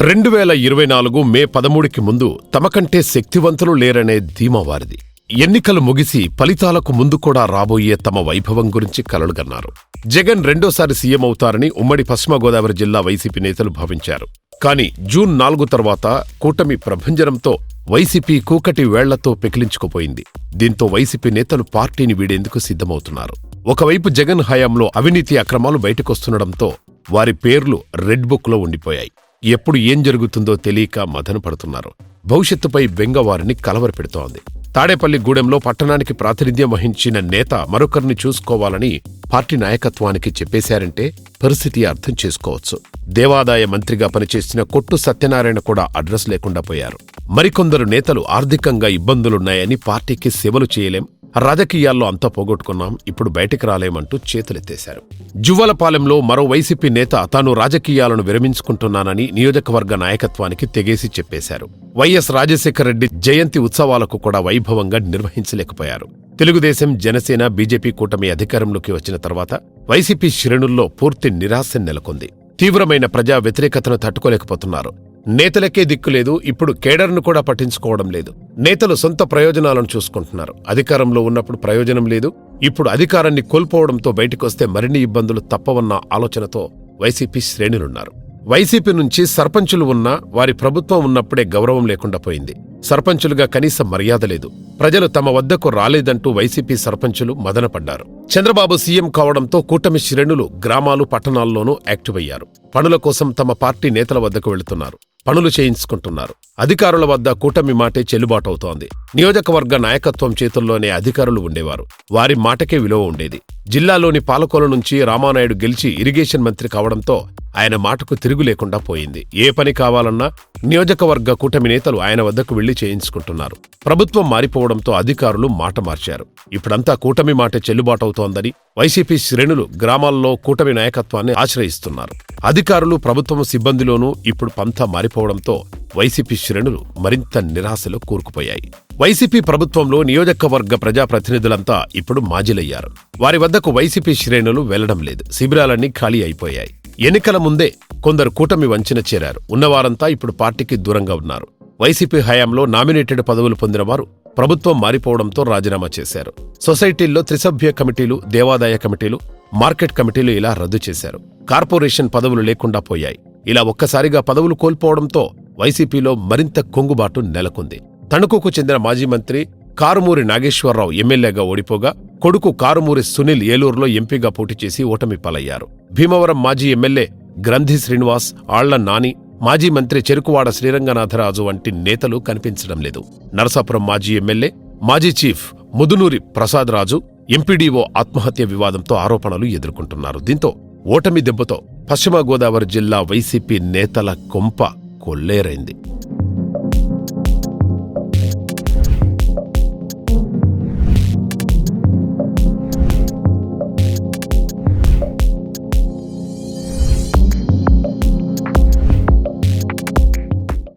రెండు వేల ఇరవై నాలుగు మే పదమూడుకి ముందు తమకంటే శక్తివంతులు లేరనే ధీమా వారిది. ఎన్నికలు ముగిసి ఫలితాలకు ముందు కూడా రాబోయే తమ వైభవం గురించి కలలుగన్నారు. జగన్ రెండోసారి సీఎం అవుతారని ఉమ్మడి పశ్చిమ గోదావరి జిల్లా వైసీపీ నేతలు భావించారు. కానీ జూన్ నాలుగు తర్వాత కూటమి ప్రభంజనంతో వైసీపీ కూకటి వేళ్ళతో పెకిలించుకుపోయింది. దీంతో వైసీపీ నేతలు పార్టీని వీడేందుకు సిద్ధమవుతున్నారు. ఒకవైపు జగన్ హయాంలో అవినీతి అక్రమాలు బయటకొస్తుండటంతో వారి పేర్లు రెడ్ బుక్లో ఉండిపోయాయి. ఎప్పుడు ఏం జరుగుతుందో తెలియక మదన పడుతున్నారు. భవిష్యత్తుపై బెంగవారిని కలవరపెడుతోంది. తాడేపల్లి గూడెంలో పట్టణానికి ప్రాతినిధ్యం వహించిన నేత మరొకరిని చూసుకోవాలని పార్టీ నాయకత్వానికి చెప్పేశారంటే పరిస్థితి అర్థం చేసుకోవచ్చు. దేవాదాయ మంత్రిగా పనిచేసిన కొట్టు సత్యనారాయణ కూడా అడ్రస్ లేకుండా పోయారు. మరికొందరు నేతలు ఆర్థికంగా ఇబ్బందులున్నాయని పార్టీకి సేవలు చేయలేం రాజకీయాల్లో అంతా పోగొట్టుకున్నాం ఇప్పుడు బయటికి రాలేమంటూ చేతులెత్తేశారు. జువ్వలపాలెంలో మరో వైసీపీ నేత తాను రాజకీయాలను విరమించుకుంటున్నానని నియోజకవర్గ నాయకత్వానికి తెగేసి చెప్పేశారు. వైఎస్ రాజశేఖర రెడ్డి జయంతి ఉత్సవాలకు కూడా వైభవంగా నిర్వహించలేకపోయారు. తెలుగుదేశం జనసేన బీజేపీ కూటమి అధికారంలోకి వచ్చిన తర్వాత వైసీపీ శ్రేణుల్లో పూర్తి నిరాశ నెలకొంది. తీవ్రమైన ప్రజా వ్యతిరేకతను తట్టుకోలేకపోతున్నారు. నేతలకే దిక్కులేదు ఇప్పుడు కేడర్ను కూడా పట్టించుకోవడం లేదు. నేతలు సొంత ప్రయోజనాలను చూసుకుంటున్నారు. అధికారంలో ఉన్నప్పుడు ప్రయోజనం లేదు ఇప్పుడు అధికారాన్ని కోల్పోవడంతో బయటకొస్తే మరిన్ని ఇబ్బందులు తప్పవన్న ఆలోచనతో వైసీపీ శ్రేణులున్నారు. వైసీపీ నుంచి సర్పంచులు ఉన్నా వారి ప్రభుత్వం ఉన్నప్పుడే గౌరవం లేకుండా పోయింది. సర్పంచులుగా కనీస మర్యాద లేదు. ప్రజలు తమ వద్దకు రాలేదంటూ వైసీపీ సర్పంచులు మదనపడ్డారు. చంద్రబాబు సీఎం కావడంతో కూటమి శ్రేణులు గ్రామాలు పట్టణాల్లోనూ యాక్టివ్ అయ్యారు పనుల కోసం తమ పార్టీ నేతల వద్దకు వెళుతున్నారు. పనులు చేయించుకుంటున్నారు. అధికారుల వద్ద కూటమి మాటే చెల్లుబాటవుతోంది. నియోజకవర్గ నాయకత్వం చేతుల్లోనే అధికారులు ఉండేవారు. వారి మాటకే విలువ ఉండేది. జిల్లాలోని పాలకోల నుంచి రామానాయుడు గెలిచి ఇరిగేషన్ మంత్రి కావడంతో ఆయన మాటకు తిరుగు లేకుండా పోయింది. ఏ పని కావాలన్నా నియోజకవర్గ కూటమి నేతలు ఆయన వద్దకు వెళ్ళి చేయించుకుంటున్నారు. ప్రభుత్వం మారిపోవడంతో అధికారులు మాట మార్చారు. ఇప్పుడంతా కూటమి మాట చెల్లుబాటవుతోందని వైసీపీ శ్రేణులు గ్రామాల్లో కూటమి నాయకత్వాన్ని ఆశ్రయిస్తున్నారు. అధికారులు ప్రభుత్వం సిబ్బందిలోనూ ఇప్పుడు పంతా మారిపోవడంతో వైసీపీ శ్రేణులు మరింత నిరాశలో కూరుకుపోయాయి. వైసీపీ ప్రభుత్వంలో నియోజకవర్గ ప్రజాప్రతినిధులంతా ఇప్పుడు మాజీలయ్యారు. వారి వద్దకు వైసీపీ శ్రేణులు వెళ్ళడం లేదు. శిబిరాలన్నీ ఖాళీ అయిపోయాయి. ఎన్నికల ముందే కొందరు కూటమి వంచిన చేరారు. ఉన్నవారంతా ఇప్పుడు పార్టీకి దూరంగా ఉన్నారు. వైసీపీ హయాంలో నామినేటెడ్ పదవులు పొందిన వారు ప్రభుత్వం మారిపోవడంతో రాజీనామా చేశారు. సొసైటీల్లో త్రిసభ్య కమిటీలు దేవాదాయ కమిటీలు మార్కెట్ కమిటీలు ఇలా రద్దు చేశారు. కార్పొరేషన్ పదవులు లేకుండా పోయాయి. ఇలా ఒక్కసారిగా పదవులు కోల్పోవడంతో వైసీపీలో మరింత కొంగుబాటు నెలకొంది. తణుకుకు చెందిన మాజీ మంత్రి కారుమూరి నాగేశ్వరరావు ఎమ్మెల్యేగా ఓడిపోగా కొడుకు కారుమూరి సునీల్ ఏలూరులో ఎంపీగా పోటీ చేసి ఓటమి పాలయ్యారు. భీమవరం మాజీ ఎమ్మెల్యే గ్రంథి శ్రీనివాస్ ఆళ్ళ నాని మాజీ మంత్రి చెరుకువాడ శ్రీరంగనాథరాజు వంటి నేతలు కనిపించడం లేదు. నరసాపురం మాజీ ఎమ్మెల్యే మాజీ చీఫ్ ముదునూరి ప్రసాద్ రాజు ఎంపీడీఓ ఆత్మహత్య వివాదంతో ఆరోపణలు ఎదుర్కొంటున్నారు. దీంతో ఓటమి దెబ్బతో పశ్చిమ గోదావరి జిల్లా వైసీపీ నేతల కొంప కొల్లేరైంది.